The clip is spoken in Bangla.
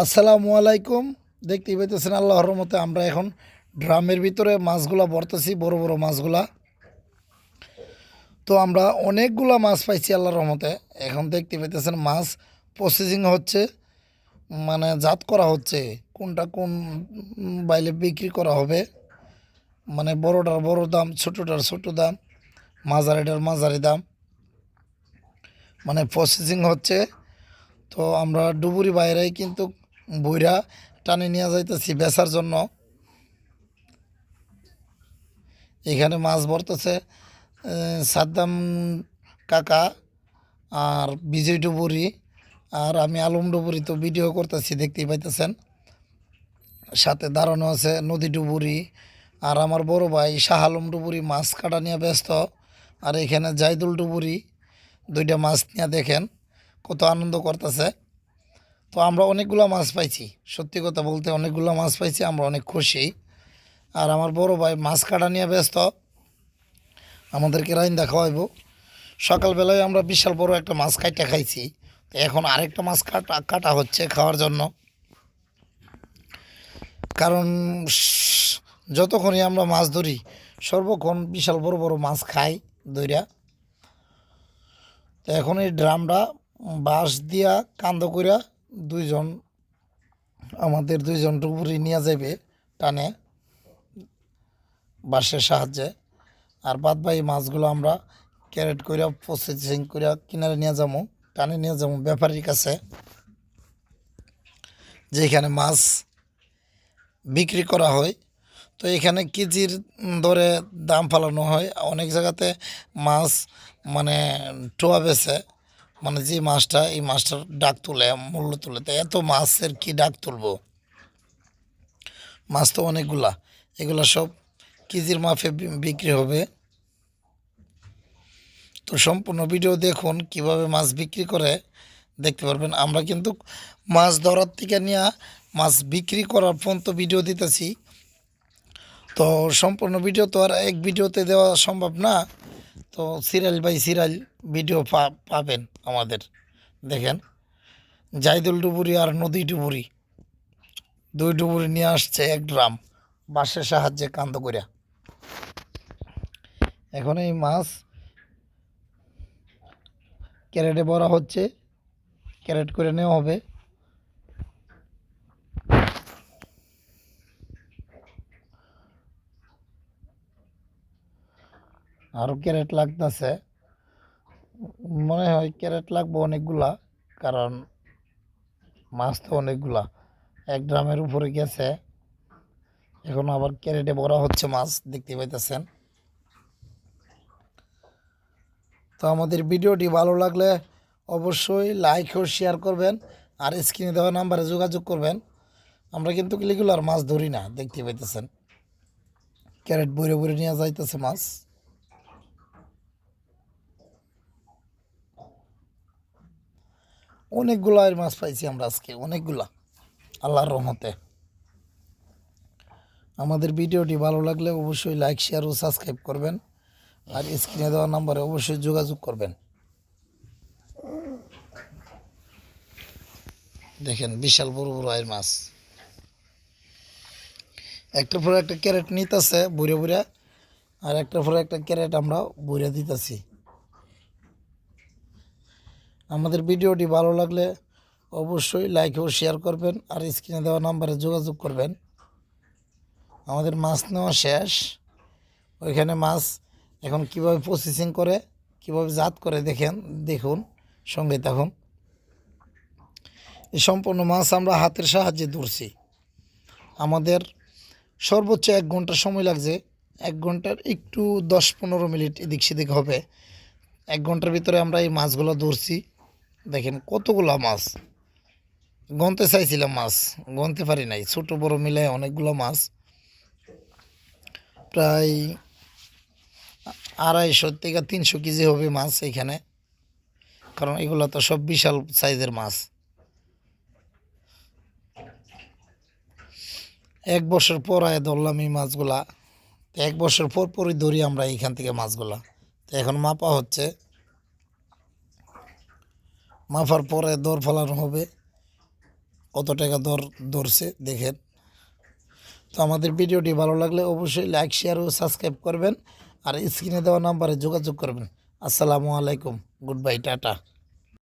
আসসালামু আলাইকুম। দেখতেই পাইতেছেন আল্লাহর মতে আমরা এখন ড্রামের ভিতরে মাছগুলা ভরতেছি, বড় বড় মাছগুলা। তো আমরা অনেকগুলা মাছ পাইছি আল্লাহর রহমতে। এখন দেখতে পাইতেছেন মাছ প্রসেসিং হচ্ছে মানে জাত করা হচ্ছে, কোনটা কোন বাইলে বিক্রি করা হবে মানে বড়টার বড় দাম, ছোটোটার ছোটো দাম, মাঝারিটার মাঝারি দাম মানে প্রসেসিং হচ্ছে। তো আমরা ডুবুরি বাইরেই কিন্তু বইরা টানে নিয়ে যাইতেছি বেচার জন্য। এখানে মাছ ভরতেছে সাদ্দাম কাকা আর বিজয় ডুবুরি আর আমি আলম ডুবুরি তো ভিডিও করতেছি, দেখতেই পাইতেছেন। সাথে দাঁড়ানো আছে নদী ডুবুরি আর আমার বড় ভাই শাহ আলম ডুবুরি মাছ কাটা নিয়ে ব্যস্ত। আর এখানে জাইদুল ডুবুরি, দুইটা মাছ নিয়ে দেখেন, কত আনন্দ করতেছে। তো আমরা অনেকগুলো মাছ পাইছি। সত্যি কথা বলতে অনেকগুলো মাছ পাইছি, আমরা অনেক খুশি। আর আমার বড় ভাই মাছ কাটা নিয়ে ব্যস্ত। আমাদেরকে রাইন্দা খাওয়াইব। সকালবেলায় আমরা বিশাল বড় একটা মাছ কাটা খাইছি। তো এখন আরেকটা মাছ কাটা কাটা হচ্ছে খাওয়ার জন্য। কারণ যতক্ষণই আমরা মাছ ধরি, সর্বক্ষণ বিশাল বড় বড় মাছ খাই দইরা তো এখন এই ড্রামটা বাঁশ দিয়া কান্দ কইরা দুইজন, আমাদের দুইজন ডুবুরি নিয়ে যাবে টানে বাঁশের সাহায্যে। আর বাদ বাকি মাছগুলো আমরা ক্যারেট কইরা প্রসেসিং কইরা কিনারে নিয়ে যাব টানে নিয়ে যাব ব্যাপারীর কাছে। যেখানে মাছ বিক্রি করা হয়। তো এখানে কেজির দরে দাম ফালানো হয়। অনেক জায়গাতে মাছ মানে টোয়া বেছে মানে যে মাছটা, এই মাছটার ডাক তুলে, মূল্য তুলে, তো এত মাছের কি ডাক তুলবো? মাছ তো অনেকগুলা, এগুলা সব কেজির মাফে বিক্রি হবে। তো সম্পূর্ণ ভিডিও দেখুন, কীভাবে মাছ বিক্রি করে, দেখতে পারবেন। আমরা কিন্তু মাছ ধরার থেকে নিয়ে মাছ বিক্রি করার পর্যন্ত ভিডিও দিতেছি। তো সম্পূর্ণ ভিডিও তো আর এক ভিডিওতে দেওয়া সম্ভব না। তো সিরিয়াল বাই সিরিয়াল ভিডিও পাবেন আমাদের, দেখেন। জাইদুল ডুবুরি আর নদী ডুবুরি, দুই ডুবুরি নিয়ে আসছে এক ড্রাম, বাঁশের সাহায্যে কান্দ করিয়া এখন এই মাছ ক্যারেটে ভরা হচ্ছে, ক্যারেট করে নেওয়া হবে। আরও ক্যারেট লাগতেছে। মনে হয় ক্যারেট লাগবে অনেকগুলা, কারণ মাছ তো অনেকগুলা। এক ড্রামের উপরে গেছে, এখন আবার ক্যারেটে ভরা হচ্ছে মাছ, দেখতে পাইতেছেন। তো আমাদের ভিডিওটি ভালো লাগলে অবশ্যই লাইক ও শেয়ার করবেন, আর স্ক্রিনে দেওয়া নাম্বারে যোগাযোগ করবেন। আমরা কিন্তু রেগুলার মাছ ধরি না, দেখতে পাইতেছেন। ক্যারেট বইরে বইরে নিয়ে যাইতেছে মাছ। অনেকগুলা মাছ পাইছি আমরা আজকে, অনেকগুলা, আল্লাহর রহমতে। আমাদের ভিডিওটি ভালো লাগলে অবশ্যই লাইক শেয়ার ও সাবস্ক্রাইব করবেন। আর স্ক্রিনে দেওয়া নাম্বারে অবশ্যই যোগাযোগ করবেন। দেখেন, বিশাল বড় বড় আয়ের মাছ। একটার পর একটা ক্যারেট নিতেছে বুড়ে বুড়ে আর একটার পর একটা ক্যারেট আমরা বুড়ে দিতেছি। আমাদের ভিডিওটি ভালো লাগলে অবশ্যই লাইক ও শেয়ার করবেন আর স্ক্রিনে দেওয়া নাম্বারে যোগাযোগ করবেন। আমাদের মাছ নেওয়া শেষ। ওইখানে মাছ এখন কীভাবে প্রসেসিং করে, কীভাবে জাত করে দেখেন, দেখুন, সঙ্গে থাকুন। এই সম্পূর্ণ মাছ আমরা হাতের সাহায্যে ধরছি। আমাদের সর্বোচ্চ এক ঘণ্টা সময় লাগছে। এক ঘণ্টার একটু দশ পনেরো মিনিট এদিক সেদিক হবে। এক ঘণ্টার ভিতরে আমরা এই মাছগুলো ধরছি। দেখেন কতগুলা মাছ। গনতে চাইছিলাম মাছ, গনতে পারি নাই। ছোট, বড় মিলে অনেকগুলো মাছ। প্রায় আড়াইশো থেকে তিনশো কেজি হবে মাছ এখানে। কারণ এগুলো তো সব বিশাল সাইজের মাছ। এক বছর পর আয় ধরলাম এই মাছগুলা। এক বছর পর পরই ধরি আমরা এইখান থেকে মাছগুলা। তো এখন মাপা হচ্ছে মাপার পরে দর ফেলানো হবে। কত টাকা দর ধরছে, দেখেন। তো আমাদের ভিডিওটি ভালো লাগলে অবশ্যই লাইক, শেয়ার ও সাবস্ক্রাইব করবেন। আর স্ক্রিনে দেওয়া নাম্বারে যোগাযোগ করবেন। আসসালামু আলাইকুম। Good bye, tata.